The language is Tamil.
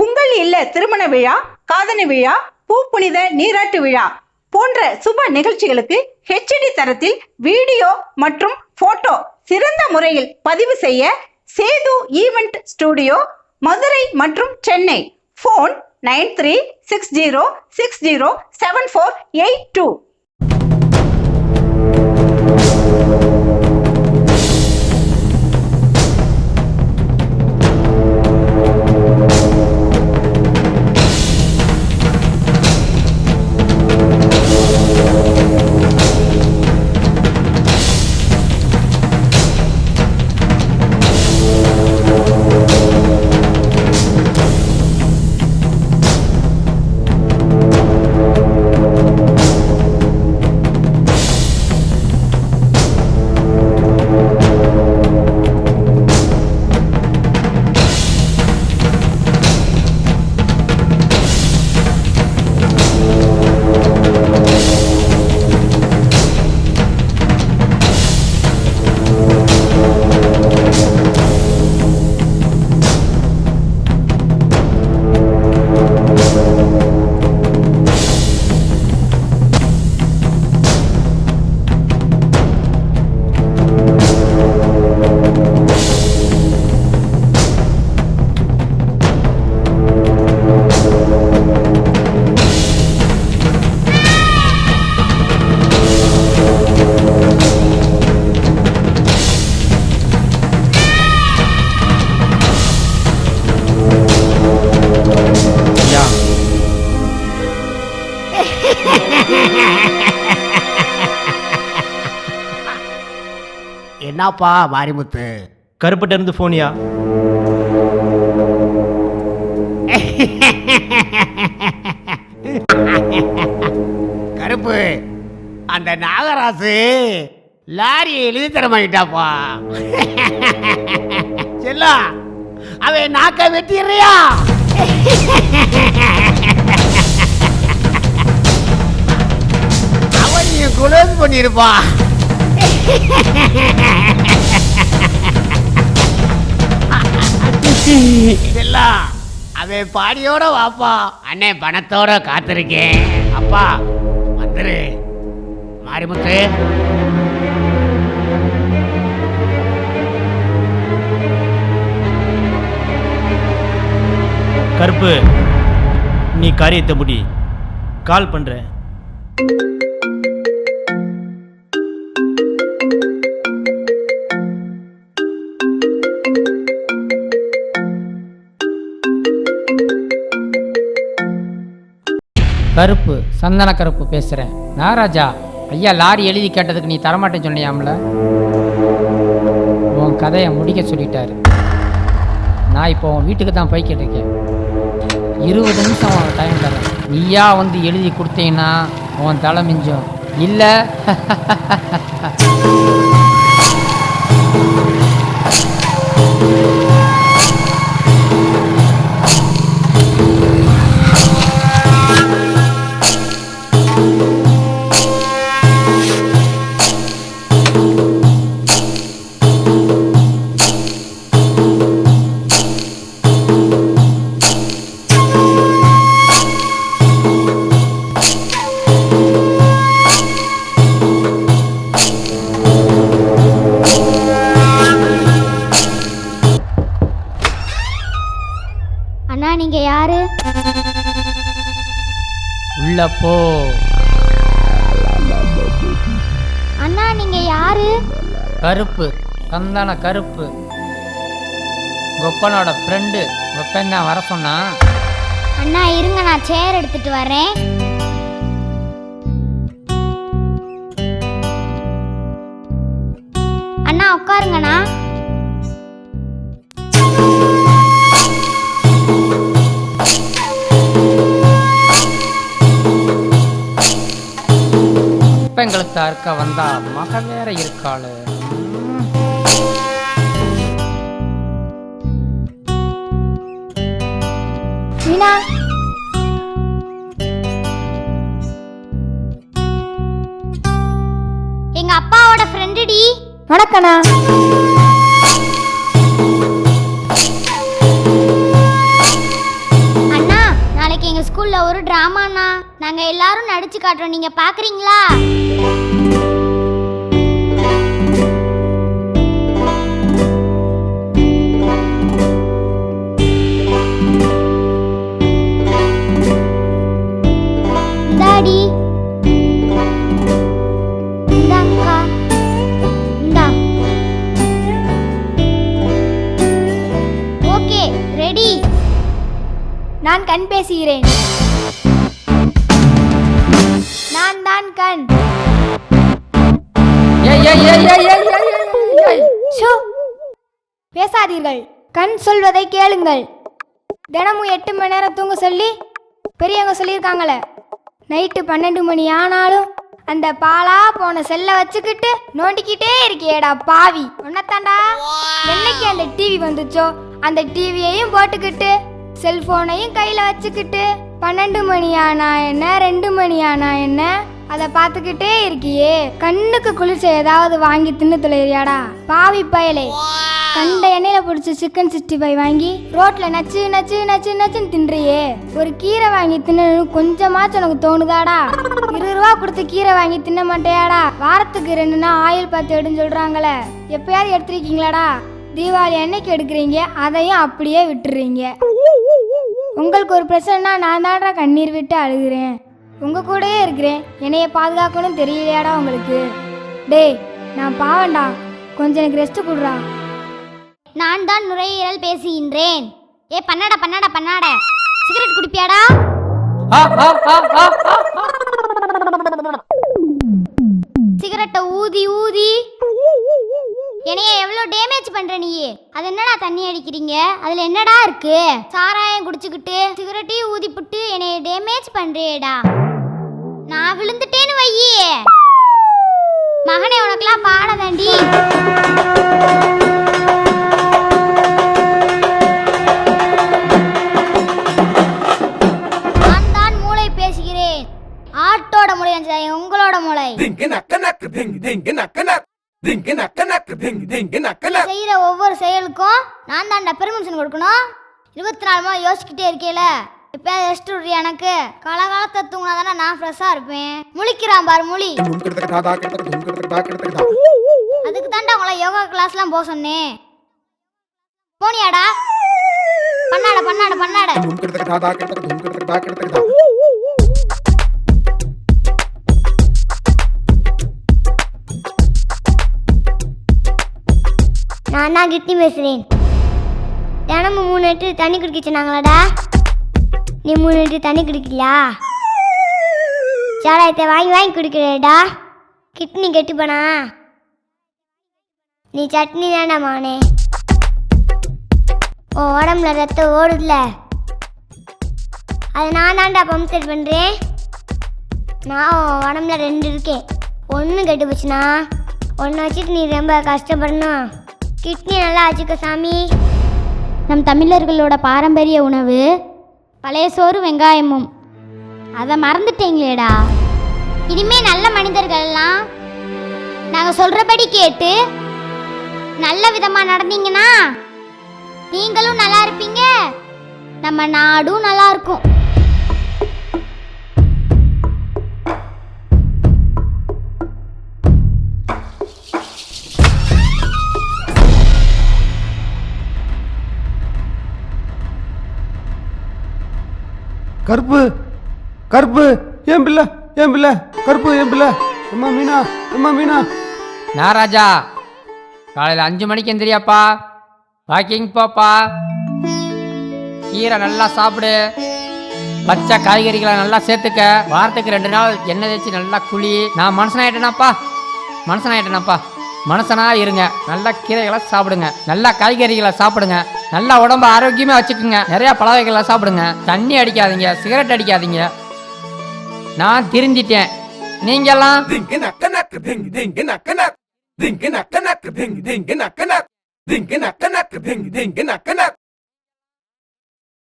உங்கள் இல்ல திருமண விழா காதணி விழா பூப்புனித நீராட்டு விழா போன்ற சுப நிகழ்ச்சிகளுக்கு ஹெச்டி தரத்தில் வீடியோ மற்றும் போட்டோ சிறந்த முறையில் பதிவு செய்ய சேது ஈவெண்ட் ஸ்டுடியோ மதுரை மற்றும் Chennai. Phone nine three six zero six zero seven four eight two. என்னப்பா மாரிமுத்து? கருப்பட்ட இருந்து ஃபோனியா கருப்பு அந்த நாகராசு லாரியை எழுதி தர மாட்டாப்பா செல்லா அவன் நாக்க வெட்டிடுறியா? குளோஸ் பண்ணிருப்பா. இதெல்லாம் அவன் பாடியோட வாப்பா. அண்ணே பணத்தோட காத்திருக்கேன். அப்பா வந்துரு. மாரிமுத்து. கருப்பு நீ காரியத்தை முடி. கால் பண்றேன். கருப்பு சந்தன கருப்பு பேசுகிறேன் நாகராஜா ஐயா லாரி எழுதி கேட்டதுக்கு நீ தரமாட்டேன்னு சொன்னியாம்ல? உன் கதையை முடிக்க சொல்லிட்டாரு. நான் இப்போ உன் வீட்டுக்கு தான் போய்கிட்டு இருக்கேன். இருபது நிமிஷம் உன் டைம் தரேன். நீயா வந்து எழுதி கொடுத்தீங்கன்னா உன் தலை மிஞ்சும். இல்லை? அண்ணா நீங்க யாரு? உள்ள போ அண்ணா நீங்க யாரு? கருப்பு. சந்தன கருப்பு. கொப்பனோட ஃப்ரெண்டு கொப்பன் தான் வர சொன்னான் அண்ணா இருங்க நான் சேர் எடுத்துட்டு வரேன் அண்ணா உட்காருங்கண்ணா. குப்பங்களுக்கு அறுக்க வந்தா மக வேற இருக்காளு. மீனா? எங்க அப்பாவோட ஃப்ரெண்டுடி வணக்கண்ணா. நாங்கள் நாங்க எல்லாரும் நடிச்சு காட்டுறோம். நீங்க பாக்குறீங்களா? இந்தா. Okay ready. நான் கண் பேசுகிறேன். நான் தான் கண் பேசாதீர்கள். கண் சொல்வதை கேளுங்கள். தினமும் எட்டு மணி நேரம் தூங்க சொல்லி பெரியவங்க சொல்லியிருக்காங்களே. நைட்டு பன்னெண்டு மணி ஆனாலும் அந்த பாலா போன செல்லை வச்சுக்கிட்டு நோண்டிக்கிட்டே இருக்கியேடா பாவி. உன்னத்தாண்டா என்னைக்கு அந்த டிவி வந்துச்சோ? அந்த டிவியையும் போட்டுக்கிட்டு செல்போனையும் கையில வச்சுக்கிட்டு பன்னெண்டு மணி ஆனா என்ன? ரெண்டு மணி ஆனா என்ன? அதை பார்த்துக்கிட்டே இருக்கியே. கண்ணுக்கு குளிர்ச்சி ஏதாவது வாங்கி தின்னு தொலைறியாடா பாவி பயலே. கண்ட எண்ணெயில பிடிச்ச சிக்கன் சிக்ஸ்டி ஃபைவ் வாங்கி ரோட்ல நச்சு நச்சு நச்சு நச்சுன்னு தின்றியே. ஒரு கீரை வாங்கி தின்னு கொஞ்சமாச்சும் உனக்கு தோணுதாடா? இருபது ரூபா கொடுத்து கீரை வாங்கி தின்ன மாட்டேயாடா? வாரத்துக்கு ரெண்டு நாள் ஆயில் பார்த்து எடுன்னு சொல்றாங்களே. எப்பயாவது எடுத்துருக்கீங்களாடா? தீபாவளி அன்னைக்கு எடுக்கிறீங்க அதையும் அப்படியே விட்டுறீங்க. உங்களுக்கு ஒரு பிரச்சனைனா நான் தான்டா கண்ணீர் விட்டு அழுகிறேன். உங்கள் கூடயே இருக்கிறேன். என்னைய பாதுகாக்கணும் தெரியலையாடா உங்களுக்கு? டேய் நான் பாவண்டா கொஞ்சம் எனக்கு ரெஸ்ட் கொடுறா. நான் தான் நுரையீரல் பேசுகின்றேன். ஏ பண்ணாடா பண்ணாடா பண்ணாட. சிகரெட் குடிப்பியாடா? சிகரெட்டை ஊதி ஊதி. என்னைய எவ்வளோ டேமேஜ் பண்ற நீ? அது என்னடா தண்ணி அடிக்கிறீங்க? அதுல என்னடா இருக்கு? சாராயம் குடிச்சுக்கிட்டு சிகரெட்டையும் ஊதிப்புட்டு என்னைய டேமேஜ் பண்றியேடா. நான் விழுந்துட்டேன்னு வையே. மகனே உனக்கெல்லாம் வேண்டி நான் தான் மூளை பேசுகிறேன். ஆட்டோட மூளை உங்களோட மூளை. திங்கு செய்யற ஒவ்வொரு செயலுக்கும் நான் தான்டா பெர்மிஷன் கொடுக்கணும். இருபத்தி நாலு மணி யோசிச்சுக்கிட்டே இருக்கேல இப்போ ரெஸ்ட் எனக்கு? காலகாலத்தை தூங்கினா தானே நான் ஃப்ரெஷ்ஷாக இருப்பேன். முழிக்கிறான் பாரு முழி. அதுக்கு தாண்டா உங்களை யோகா கிளாஸ்லாம் போக சொன்னேன். போனியாடா? பண்ணாட பண்ணாட பண்ணாட நான் தான் கிட்னி பேசுகிறேன் தினமும் மூணு லிட்டர் தண்ணி குடிக்க சொன்னாங்களாடா? நீ மூணு லிட்டர் தண்ணி குடிக்கலையா? சாராயத்தை வாங்கி வாங்கி குடிக்கிறேடா. கிட்னி கெட்டு போனா? நீ சட்னி தானே மானே. உன் உடம்புல ரத்தம் ஓடுதுல. அதை நான் தான்டா பம்ப் செட் பண்ணுறேன் நான் உன் உடம்புல ரெண்டு இருக்கேன். ஒன்று கெட்டு போச்சுன்னா ஒன்று வச்சுட்டு நீ ரொம்ப கஷ்டப்படணும். கிட்னி நல்லா வச்சுக்க சாமி. நம் தமிழர்களோட பாரம்பரிய உணவு பழைய சோறு வெங்காயமும். அதை மறந்துட்டீங்களேடா. இனிமே நல்ல மனிதர்கள் எல்லாம் நாங்கள் சொல்கிறபடி கேட்டு நல்ல விதமாக நடந்தீங்கன்னா நீங்களும் நல்லா இருப்பீங்க. நம்ம நாடும் நல்லா இருக்கும். கருப்பு கருப்பு ஏன் பிள்ளை ஏன் பிள்ளை கருப்பு ஏன் பிள்ளை? அம்மா மீனா அம்மா மீனா. நான் ராஜா. காலையில் அஞ்சு மணிக்கு எந்திரியாப்பா. வாக்கிங் போப்பா. கீரை நல்லா சாப்பிடு. பச்சை காய்கறிகளை நல்லா சேர்த்துக்க. வாரத்துக்கு ரெண்டு நாள் எண்ணெய் தேய்ச்சி நல்லா குழி நான் மனசனாயிட்டேனாப்பா மனசனாயிட்டேனாப்பா மனசனாக இருங்க. நல்லா கீரைகளை சாப்பிடுங்க. நல்லா காய்கறிகளை சாப்பிடுங்க. நல்லா உடம்பு ஆரோக்கியமா வச்சுக்கோங்க. நிறைய பழ சாப்பிடுங்க. தண்ணி அடிக்காதீங்க சிகரெட் அடிக்காதீங்க. நான் திரிஞ்சிட்டேன் நீங்கெல்லாம்? திங்கு நக்க நக்கு திங்கு திங்கு நக்க நக்கு. திங்கு நக்க நக்கு திங்கு திங்கு நக்க நக்கு.